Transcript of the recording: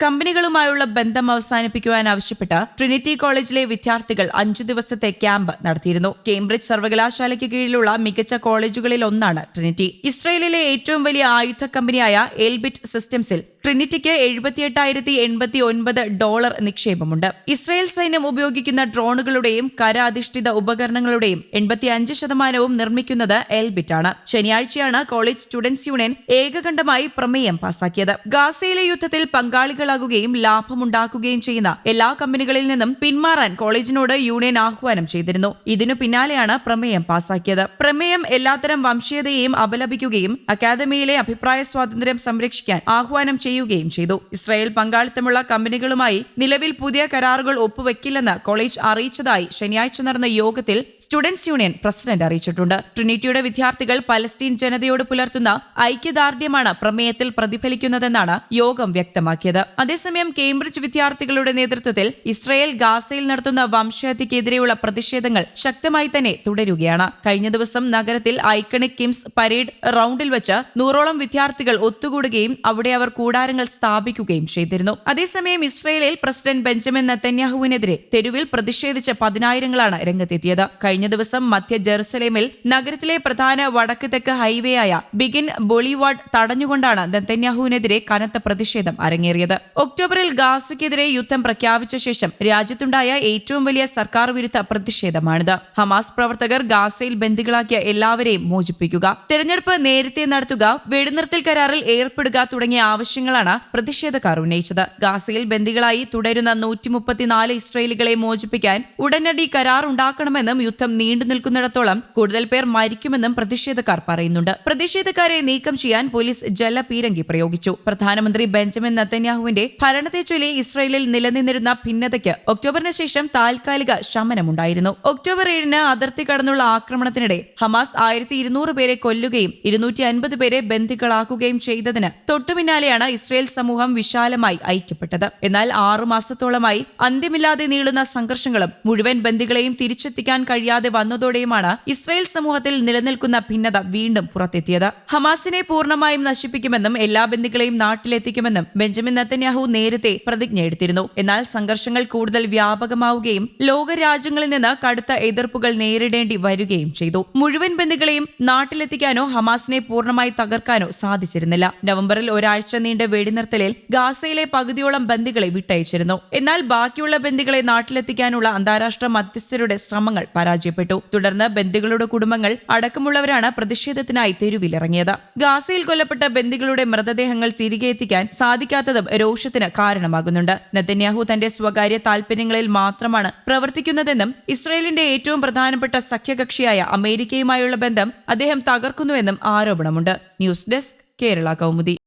കമ്പനികളുമായുള്ള ബന്ധം അവസാനിപ്പിക്കുവാൻ ആവശ്യപ്പെട്ട് ട്രിനിറ്റി കോളേജിലെ വിദ്യാർത്ഥികൾ അഞ്ചു ദിവസത്തെ ക്യാമ്പ് നടത്തിയിരുന്നു. കേംബ്രിഡ്ജ് സർവകലാശാലയ്ക്ക് കീഴിലുള്ള മികച്ച കോളേജുകളിൽ ഒന്നാണ് ട്രിനിറ്റി. ഇസ്രയേലിലെ ഏറ്റവും വലിയ ആയുധ കമ്പനിയായ എൽബിറ്റ് സിസ്റ്റംസിൽ ട്രിനിറ്റിക്ക് എഴുപത്തിയെട്ടായിരത്തി എൺപത്തി ഒൻപത് ഡോളർ നിക്ഷേപമുണ്ട്. ഇസ്രായേൽ സൈന്യം ഉപയോഗിക്കുന്ന ഡ്രോണുകളുടെയും കരാധിഷ്ഠിത ഉപകരണങ്ങളുടെയും എൺപത്തിയഞ്ച് ശതമാനവും നിർമ്മിക്കുന്നത് എൽബിറ്റാണ്. ശനിയാഴ്ചയാണ് കോളേജ് സ്റ്റുഡൻസ് യൂണിയൻ ഏകകണ്ഠമായി പ്രമേയം പാസാക്കിയത്. ഗാസയിലെ യുദ്ധത്തിൽ പങ്കാളികളാകുകയും ലാഭമുണ്ടാക്കുകയും ചെയ്യുന്ന എല്ലാ കമ്പനികളിൽ നിന്നും പിന്മാറാൻ കോളേജിനോട് യൂണിയൻ ആഹ്വാനം ചെയ്തിരുന്നു. ഇതിനു പിന്നാലെയാണ് പ്രമേയം പാസാക്കിയത്. പ്രമേയം എല്ലാത്തരം വംശീയതയെയും അപലപിക്കുകയും അക്കാദമിയിലെ അഭിപ്രായ സ്വാതന്ത്ര്യം സംരക്ഷിക്കാൻ ആഹ്വാനം ചെയ്യുകയും ചെയ്തു. ഇസ്രായേൽ പങ്കാളിത്തമുള്ള കമ്പനികളുമായി നിലവിൽ പുതിയ കരാറുകൾ ഒപ്പുവെക്കില്ലെന്ന് കോളേജ് അറിയിച്ചതായി ശനിയാഴ്ച നടന്ന യോഗത്തിൽ സ്റ്റുഡൻസ് യൂണിയൻ പ്രസിഡന്റ് അറിയിച്ചിട്ടുണ്ട്. ട്രിനിറ്റിയുടെ വിദ്യാർത്ഥികൾ പലസ്തീൻ ജനതയോട് പുലർത്തുന്ന ഐക്യദാർഢ്യമാണ് പ്രമേയത്തിൽ പ്രതിഫലിക്കുന്നതെന്നാണ് യോഗം വ്യക്തമാക്കിയത്. അതേസമയം കേംബ്രിഡ്ജ് വിദ്യാർത്ഥികളുടെ നേതൃത്വത്തിൽ ഇസ്രായേൽ ഗാസയിൽ നടത്തുന്ന വംശഹത്യക്കെതിരെയുള്ള പ്രതിഷേധങ്ങൾ ശക്തമായി തന്നെ തുടരുകയാണ്. കഴിഞ്ഞ ദിവസം നഗരത്തിൽ ഐക്കണിക് കിംസ് പരേഡ് റൌണ്ടിൽ വെച്ച് നൂറോളം വിദ്യാർത്ഥികൾ ഒത്തുകൂടുകയും അവിടെ അവർ കൂടാരങ്ങൾ സ്ഥാപിക്കുകയും ചെയ്തിരുന്നു. അതേസമയം ഇസ്രയേലിൽ പ്രസിഡന്റ് ബെഞ്ചമിൻ നെത്തന്യാഹുവിനെതിരെ തെരുവിൽ പ്രതിഷേധിച്ച പതിനായിരങ്ങളാണ് രംഗത്തെത്തിയത്. കഴിഞ്ഞ ദിവസം മധ്യ ജെറുസലേമിൽ നഗരത്തിലെ പ്രധാന വടക്ക് തെക്ക് ഹൈവേ ആയ ബിഗിൻ ബൊളിവാർഡ് തടഞ്ഞുകൊണ്ടാണ് നെത്തന്യാഹുവിനെതിരെ കനത്ത പ്രതിഷേധം അരങ്ങേറിയത്. ഒക്ടോബറിൽ ഗാസയ്ക്കെതിരെ യുദ്ധം പ്രഖ്യാപിച്ച ശേഷം രാജ്യത്തുണ്ടായ ഏറ്റവും വലിയ സർക്കാർ വിരുദ്ധ പ്രതിഷേധമാണിത്. ഹമാസ് പ്രവർത്തകർ ഗാസയിൽ ബന്ദികളാക്കിയ എല്ലാവരെയും മോചിപ്പിക്കുക. തെരഞ്ഞെടുപ്പ് നേരത്തെ നടത്തുക വെടിനിർത്തൽ കരാറിൽ ഏർപ്പെടുക തുടങ്ങിയ ആവശ്യങ്ങളാണ് പ്രതിഷേധക്കാർ ഉന്നയിച്ചത്. ഗാസയിൽ ബന്ദികളായി തുടരുന്ന നൂറ്റി മുപ്പത്തിനാല് ഇസ്രയേലികളെ മോചിപ്പിക്കാൻ ഉടനടി കരാർ ഉണ്ടാക്കണമെന്നും യുദ്ധം നീണ്ടു നിൽക്കുന്നിടത്തോളം കൂടുതൽ പേർ മരിക്കുമെന്നും പ്രതിഷേധക്കാർ പറയുന്നുണ്ട്. പ്രതിഷേധക്കാരെ നീക്കം ചെയ്യാൻ പോലീസ് ജലപീരങ്കി പ്രയോഗിച്ചു. പ്രധാനമന്ത്രി ബെഞ്ചമിൻ നത്തന്യാഹുവിന്റെ ഭരണത്തെ ചൊല്ലി ഇസ്രയേലിൽ നിലനിന്നിരുന്ന ഭിന്നതയ്ക്ക് ഒക്ടോബറിന് ശേഷം താൽക്കാലിക ശമനമുണ്ടായിരുന്നു. ഒക്ടോബർ ഏഴിന് അതിർത്തി കടന്നുള്ള ആക്രമണത്തിനിടെ ഹമാസ് ആയിരത്തി ഇരുന്നൂറ് പേരെ കൊല്ലുകയും ഇരുന്നൂറ്റി അൻപത് പേരെ ബന്ദികളാക്കുകയും ചെയ്തതിന് തൊട്ടുപിന്നാലെയാണ് ഇസ്രയേൽ സമൂഹം വിശാലമായി ഐക്യപ്പെട്ടത്. എന്നാൽ ആറു മാസത്തോളമായി അന്ത്യമില്ലാതെ നീളുന്ന സംഘർഷങ്ങളും മുഴുവൻ ബന്ദികളെയും തിരിച്ചെത്തിക്കാൻ കഴിയാതെ വന്നതോടെയുമാണ് ഇസ്രയേൽ സമൂഹത്തിൽ നിലനിൽക്കുന്ന ഭിന്നത വീണ്ടും പുറത്തെത്തിയത്. ഹമാസിനെ പൂർണമായും നശിപ്പിക്കുമെന്നും എല്ലാ ബന്ദികളെയും നാട്ടിലെത്തിക്കുമെന്നും ബെഞ്ചമിൻ നത്തന്യാഹു നേരത്തെ പ്രതിജ്ഞ എടുത്തിരുന്നു. എന്നാൽ സംഘർഷങ്ങൾ കൂടുതൽ വ്യാപകമാവുകയും ലോകരാജ്യങ്ങളിൽ നിന്ന് കടുത്ത എതിർപ്പുകൾ നേരിടേണ്ടി വരികയും ചെയ്തു. മുഴുവൻ ബന്ദികളെയും നാട്ടിലെത്തിക്കാനോ ഹമാസിനെ പൂർണമായി തകർക്കാനോ സാധിച്ചിരുന്നില്ല. നവംബറിൽ ഒരാഴ്ച നീണ്ട വെടിനിർത്തലിൽ ഗാസയിലെ പകുതിയോളം ബന്ദികളെ വിട്ടയച്ചിരുന്നു. എന്നാൽ ബാക്കിയുള്ള ബന്ദികളെ നാട്ടിലെത്തിക്കാനുള്ള അന്താരാഷ്ട്ര മധ്യസ്ഥരുടെ ശ്രമങ്ങൾ പരാജയപ്പെട്ടു. തുടർന്ന് ബന്ദികളുടെ കുടുംബങ്ങൾ അടക്കമുള്ളവരാണ് പ്രതിഷേധത്തിനായി തെരുവിലിറങ്ങിയത്. ഗാസയിൽ കൊല്ലപ്പെട്ട ബന്ദികളുടെ മൃതദേഹങ്ങൾ തിരികെ എത്തിക്കാൻ സാധിക്കാത്തതും രോഷത്തിന് കാരണമാകുന്നുണ്ട്. നെതന്യാഹു തന്റെ സ്വകാര്യ താൽപര്യങ്ങളിൽ മാത്രമാണ് പ്രവർത്തിക്കുന്നതെന്നും ഇസ്രയേലിന്റെ ഏറ്റവും പ്രധാനപ്പെട്ട സഖ്യകക്ഷിയായ അമേരിക്കയുമായുള്ള ബന്ധം അദ്ദേഹം തകർക്കുന്നുവെന്നും ആരോപണമുണ്ട്. News desk Kerala Kaumudi.